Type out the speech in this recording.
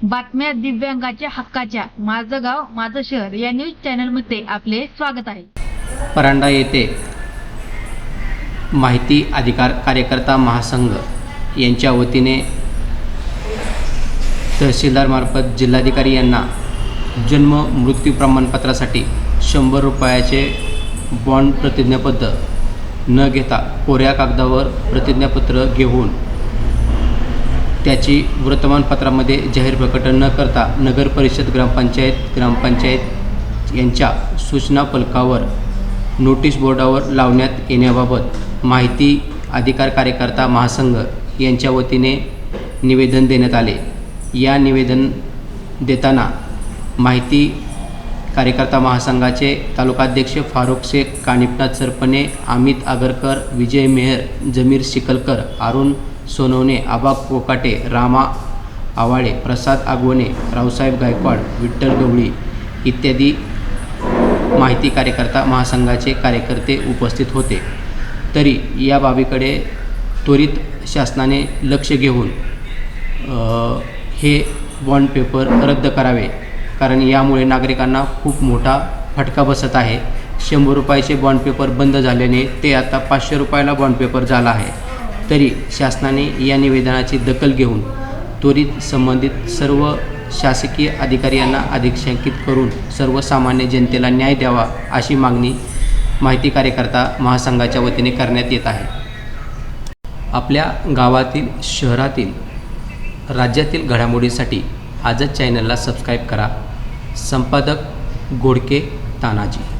बातम्या दिव्यांगाच्या हक्काच्या. माझं गाव माझं शहर या न्यूज चॅनलमध्ये आपले स्वागत आहे. परांडा येथे माहिती अधिकार कार्यकर्ता महासंघ यांच्या वतीने तहसीलदारमार्फत जिल्हाधिकारी यांना जन्म मृत्यू प्रमाणपत्रासाठी शंभर रुपयाचे बॉन्ड प्रतिज्ञापत्र न घेता कोऱ्या कागदावर प्रतिज्ञापत्र घेऊन त्याची वर्तमानपत्रामध्ये जाहीर प्रकटन न करता नगर परिषद ग्रामपंचायत ग्रामपंचायत यांच्या सूचना फलकावर नोटीस बोर्डावर लावण्यात येण्याबाबत माहिती अधिकार कार्यकर्ता महासंघ यांच्या वतीने निवेदन देण्यात आले. या निवेदन देताना माहिती कार्यकर्ता महासंघाचे तालुकाध्यक्ष फारुख शेख कानिपनाथ सरपणे अमित आगरकर विजय मेहर जमीर शिकलकर अरुण सोनवणे आबा कोकाटे रामा आवाळे प्रसाद आगवणे रावसाहेब गायकवाड विठ्ठल गवळी इत्यादी माहिती कार्यकर्ता महासंघाचे कार्यकर्ते उपस्थित होते. तरी या बाबीकडे त्वरित शासनाने लक्ष घेऊन हे बॉन्ड पेपर रद्द करावे. कारण यामुळे नागरिकांना खूप मोठा फटका बसत आहे. शंभर रुपयाचे बॉन्ड पेपर बंद झाल्याने ते आता पाचशे रुपयाला बॉन्ड पेपर झाला आहे. तरी शासनाने या निवेदनाची दखल घेऊन त्वरित संबंधित सर्व शासकीय अधिकारी यांना अधिक्षांकित करून सर्वसामान्य जनतेला न्याय द्यावा अशी मागणी माहिती कार्यकर्ता महासंघाच्या वतीने करण्यात येत आहे. आपल्या गावातील शहरातील राज्यातील घडामोडीसाठी आजच चॅनलला सबस्क्राईब करा. संपादक गोडके तानाजी.